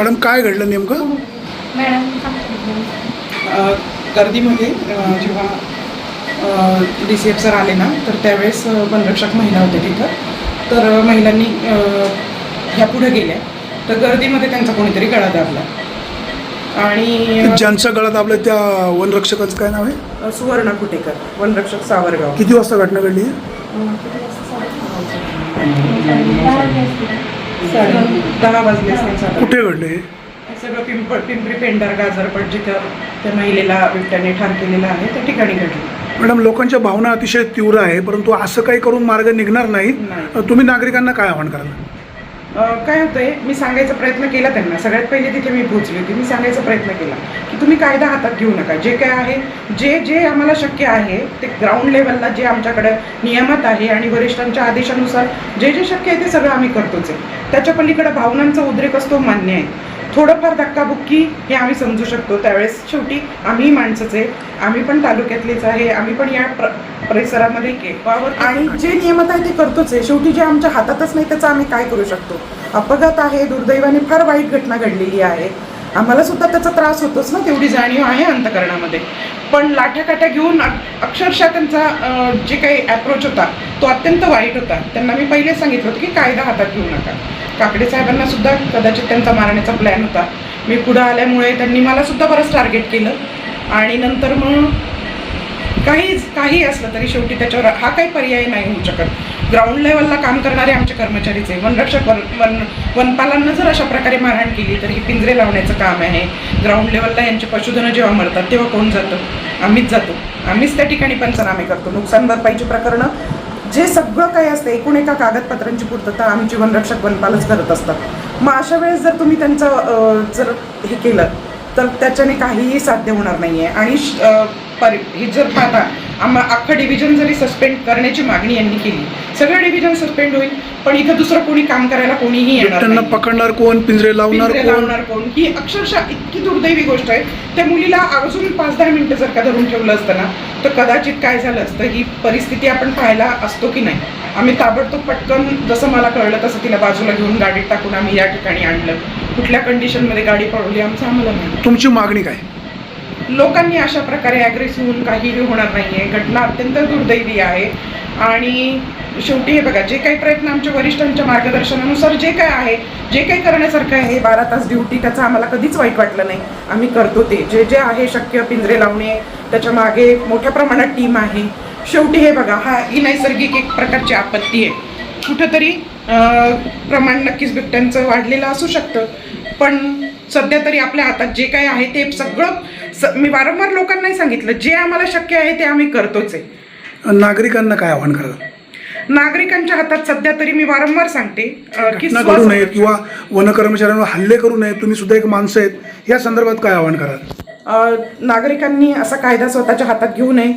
Madam काय घडलं नेमकं? मॅडम अ, गर्दीमध्ये अ, जेव्हा डी सी एफ सर आले ना तर त्यावेळेस अ, वनरक्षक महिला होत्या तिथं. तर अ, महिलांनी अ, ह्या पुढे गेल्या. तर गर्दीमध्ये त्यांचा कोणीतरी गळा दाबला. आणि अ, ज्यांचा गळा दाबला त्या वनरक्षकाचं काय नाव आहे? सुवर्णा कुटेकर वनरक्षक सावरगाव. किती वाजता घटना घडली? दहा वाजले. कुठे घडले हे? सगळं पिंप पिंपरी पेंढार गाजरपट जिथं त्या महिलेला बिबट्याने ठार केलेलं आहे त्या ठिकाणी घडलं मॅडम लोकांच्या भावना अतिशय तीव्र आहे परंतु असं काही करून मार्ग निघणार नाही नाही. तुम्ही नागरिकांना काय आवाहन कराल काय होतंय मी सांगायचा प्रयत्न केला त्यांना. सगळ्यात पहिले तिथे मी पोहोचली होती. मी सांगायचा प्रयत्न केला की तुम्ही कायदा हातात घेऊ नका. जे काय आहे जे जे आम्हाला शक्य आहे ते ग्राउंड लेवलला जे आमच्याकडे नियमात आहे आणि वरिष्ठांच्या आदेशानुसार जे जे शक्य आहे ते सगळं आम्ही करतोच आहे. त्याच्या पलीकडे भावनांचा उद्रेक असतो मान्य आहे. थोडंफार धक्काबुक्की हे आम्ही समजू शकतो. त्यावेळेस शेवटी आम्ही माणसंच आहे आम्ही पण तालुक्यातलेच आहे आम्ही पण या प्र परिसरामध्ये के- वावर आणि जे नियमात आहे ते करतोच आहे. शेवटी जे आमच्या हातातच नाही त्याचं आम्ही काय करू शकतो? अपघात आहे दुर्दैवाने फार वाईट घटना घडलेली आहे. आम्हाला सुद्धा त्याचा त्रास होतोच ना तेवढी जाणीव आहे अंतकरणामध्ये. पण लाठ्याकाठ्या घेऊन अक- अक्षरशः त्यांचा जे काही अप्रोच होता तो अत्यंत वाईट होता. त्यांना मी पहिले सांगितलं होतं की कायदा हातात घेऊ नका. काकडे साहेबांना सुद्धा कदाचित त्यांचा मारण्याचा प्लॅन होता. मी पुढं आल्यामुळे त्यांनी मला सुद्धा बरंच टार्गेट केलं. आणि नंतर मग काही काही असलं तरी शेवटी त्याच्यावर हा काही पर्याय नाही होऊ शकत. ग्राउंड लेवलला काम करणारे आमचे कर्मचारीच आहे. वनरक्षक वन वन वनपालांना जर अशा प्रकारे मारहाण केली तर ही पिंजरे लावण्याचं काम आहे. ग्राउंड लेवलला यांचे पशुधनं जेव्हा मरतात तेव्हा कोण जातं? आम्हीच जातो. आम्हीच त्या ठिकाणी पंचनामे करतो. नुकसान भरपाईची प्रकरणं जे सगळं काही असतं एकूण एका कागदपत्रांची पूर्तता आम्ही जीवनरक्षक वनपालच करत असतात मग अशा वेळेस जर तुम्ही त्यांचं जर हे केलं तर त्याच्याने काहीही साध्य होणार नाही आहे आणि श- परि हे जर पाहता आम्हा अख्खं डिव्हिजन जरी सस्पेंड करण्याची मागणी यांनी केली सगळं डिव्हिजन सस्पेंड होईल. पण इथं दुसरं कोणी काम करायला कोणीही येणार त्यांना नाही. पकडणार कोण पिंजरे लावणार पिंजरे कोण? लावणार कोण? ही अक्षरशः इतकी दुर्दैवी गोष्ट आहे. त्या मुलीला अजून पाच दहा मिनिटं जर का धरून ठेवलं असतं ना तर कदाचित काय झालं असतं ही परिस्थिती आपण पाहायला असतो की नाही. आम्ही ताबडतोब पटकन जसं मला कळलं तसं तिला बाजूला घेऊन गाडीत टाकून आम्ही या ठिकाणी आणलं. कुठल्या कंडिशनमध्ये गाडी पळवली आमचं आम्हाला माहिती तुमची मागणी काय? लोकांनी अशा प्रकारे ॲग्रेसिव्ह होऊन काहीही होणार नाही आहे घटना अत्यंत दुर्दैवी आहे. आणि शेवटी हे बघा जे काही प्रयत्न आमच्या वरिष्ठांच्या मार्गदर्शनानुसार जे काय आहे जे काही करण्यासारखं आहे बारा तास ड्युटी त्याचं आम्हाला कधीच वाईट वाटलं नाही. आम्ही करतो ते. जे जे आहे शक्य पिंजरे लावणे त्याच्यामागे मोठ्या प्रमाणात टीम आहे. शेवटी हे बघा हा ही नैसर्गिक एक प्रकारची आपत्ती आहे. कुठंतरी प्रमाण नक्कीच बिबट्यांचं वाढलेलं असू शकतं. पण सध्या तरी आपल्या हातात जे काही आहे ते सगळं स- मी वारंवार लोकांनाही सांगितलं जे आम्हाला शक्य आहे ते आम्ही करतोच आहे. नागरिकांना काय आव्हान करतात नागरिकांच्या हातात सध्या तरी मी वारंवार सांगते अं, की घटना स्व- घडू नये किंवा वनकर्मचाऱ्यांवर हल्ले करू नये तुम्ही सुद्धा एक माणसं आहेत या संदर्भात काय आवाहन कराल? अ, नागरिकांनी असा कायदा स्वतःच्या हातात घेऊ नये.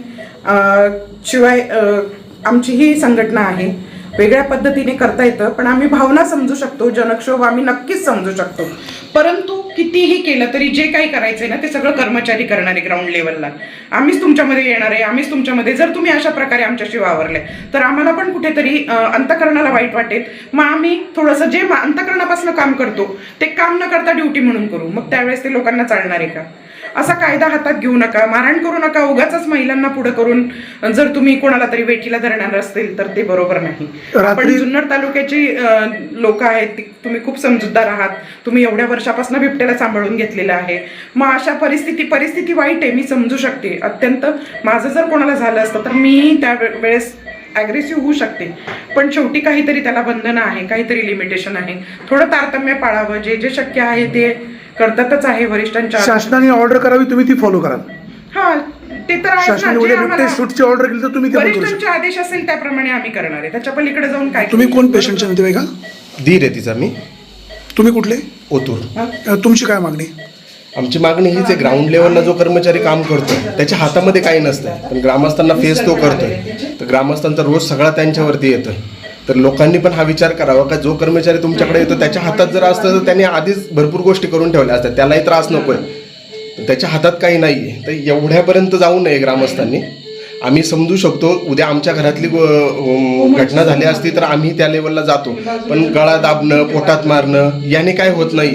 अ, शिवाय अ, आमची ही संघटना आहे. वेगळ्या पद्धतीने करता येतं पण आम्ही भावना समजू शकतो जनक्षोभ आम्ही नक्कीच समजू शकतो. परंतु कितीही केलं तरी जे काही करायचंय ना ते सगळं कर्मचारी करणारे ग्राउंड लेवलला आम्हीच तुमच्यामध्ये येणार आहे आम्हीच तुमच्यामध्ये जर तुम्ही अशा प्रकारे आमच्याशी वावरले तर आम्हाला पण कुठेतरी अंतकरणाला वाईट वाटेल. मग आम्ही थोडंसं जे अंतकरणापासून काम करतो ते काम न करता ड्युटी म्हणून करू. मग त्यावेळेस ते लोकांना चालणार आहे का? असा कायदा हातात घेऊ नका. मारहाण करू नका. उगाच महिलांना पुढे करून जर तुम्ही कोणाला तरी वेठीला धरणार असतील तर ते बरोबर नाही. आपण जुन्नर तालुक्याची लोक आहेत तुम्ही खूप समजूतदार आहात. तुम्ही एवढ्या वर्षापासून बिबट्याला सांभाळून घेतलेलं आहे. मग अशा परिस्थिती परिस्थिती वाईट आहे मी समजू शकते. अत्यंत माझं जर कोणाला झालं असतं तर मी त्या वेळेस ॲग्रेसिव्ह होऊ शकते. पण शेवटी काहीतरी त्याला बंधनं आहे काहीतरी लिमिटेशन आहे. थोडं तारतम्य पाळावं. जे जे शक्य आहे ते करतातच आहे वरिष्ठांच्या शासनाने ऑर्डर करावी तुम्ही ती फॉलो कराल. हा ते तर आहे शासनाने उद्या बिबटे शूटची ऑर्डर केली तर तुम्ही ते पण करू शकता. वरिष्ठांचे आदेश असेल त्याप्रमाणे आम्ही करणार आहे. त्याच्या पलीकडे जाऊन काय तुम्ही कोण पेशंटचे नातेवाईक का? धीर आहे तिचा मी. तुम्ही कुठले? ओतूर. अ, तुमची काय मागणी? आमची मागणी हीच आहे ग्राउंड लेवलला जो कर्मचारी काम करतो त्याच्या हातामध्ये काही नसतं पण ग्रामस्थांना फेस तो करतोय. तर ग्रामस्थांचा रोज सगळा त्यांच्यावरती येतोय. तर लोकांनी पण हा विचार करावा का जो कर्मचारी तुमच्याकडे येतो त्याच्या हातात जर असतं तर त्यांनी आधीच भरपूर गोष्टी करून ठेवल्या असतात. त्यालाही त्रास नकोय. आहे त्याच्या हातात काही नाही आहे तर एवढ्यापर्यंत जाऊ नये ग्रामस्थांनी. आम्ही समजू शकतो उद्या आमच्या घरातली घटना झाली असती तर आम्ही त्या लेवलला जातो. पण गळा दाबणं पोटात मारणं याने काय होत नाही.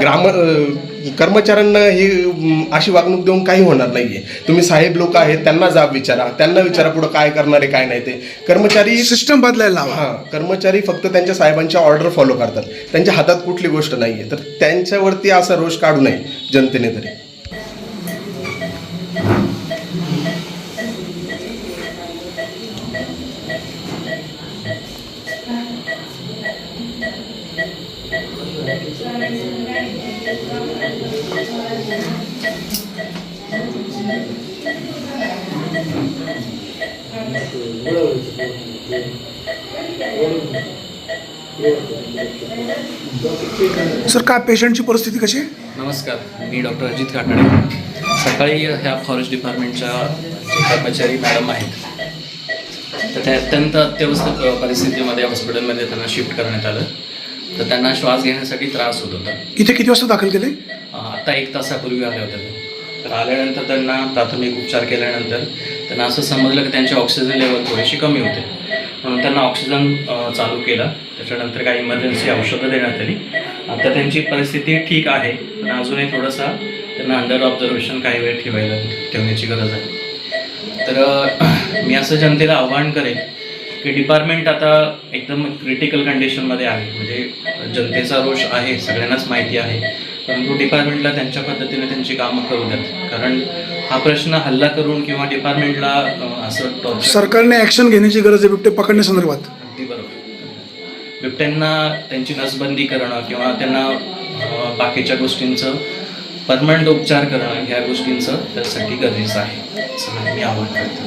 ग्राम कर्मचाऱ्यांना हे अशी वागणूक देऊन काही होणार नाहीये. तुम्ही साहेब लोक आहेत त्यांना जाब विचारा. त्यांना विचारा पुढे काय करणार आहे काय नाही ते. कर्मचारी सिस्टम बदलायला लावा. हा कर्मचारी फक्त त्यांच्या साहेबांच्या ऑर्डर फॉलो करतात. त्यांच्या हातात कुठली गोष्ट नाहीये. तर त्यांच्यावरती असा रोष काढू नये जनतेने तरी. सर काय पेशंटची परिस्थिती कशी आहे? नमस्कार मी डॉक्टर अजित काकडे सकाळी ह्या फॉरेस्ट डिपार्टमेंटच्या कर्मचारी मॅडम आहेत तर त्या अत्यंत अत्यवस्थ परिस्थितीमध्ये हॉस्पिटलमध्ये त्यांना शिफ्ट करण्यात आलं. तर त्यांना श्वास घेण्यासाठी त्रास होत होता. इथे किती वाजता दाखल केले? अं, आता एक तासापूर्वी आले होते ते. तर आल्यानंतर त्यांना प्राथमिक उपचार केल्यानंतर त्यांना असं समजलं की त्यांची ऑक्सिजन लेवल थोडीशी कमी होते. म्हणून त्यांना ऑक्सिजन चालू केला. त्याच्यानंतर काही इमर्जन्सी औषधं देण्यात आली. आता त्यांची परिस्थिती ठीक आहे. पण अजूनही थोडंसं त्यांना अंडर ऑब्झर्वेशन काही वेळ ठेवायला ठेवण्याची गरज आहे. तर मी असं जनतेला आव्हान करेन की डिपार्टमेंट आता एकदम क्रिटिकल कंडिशनमध्ये आहे. म्हणजे जनतेचा रोष आहे सगळ्यांनाच माहिती आहे. परंतु डिपार्टमेंटला त्यांच्या पद्धतीने त्यांची कामं करू द्यात. कारण हा प्रश्न हल्ला करून किंवा डिपार्टमेंटला असं सरकारने ऍक्शन घेण्याची गरज आहे बिबटे पकडण्यासंदर्भात अगदी बरोबर. बिबट्यांना त्यांची नसबंदी करणं किंवा त्यांना बाकीच्या गोष्टींचं परमनंट उपचार करणं ह्या गोष्टींचं त्यासाठी गरजेचं आहे असं मी आवाहन करतो.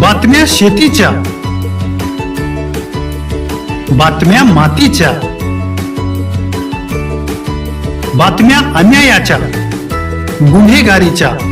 बातम्या शेतीच्या. बातम्या मातीच्या. बातम्या अन्यायाच्या. गुन्हेगारीच्या.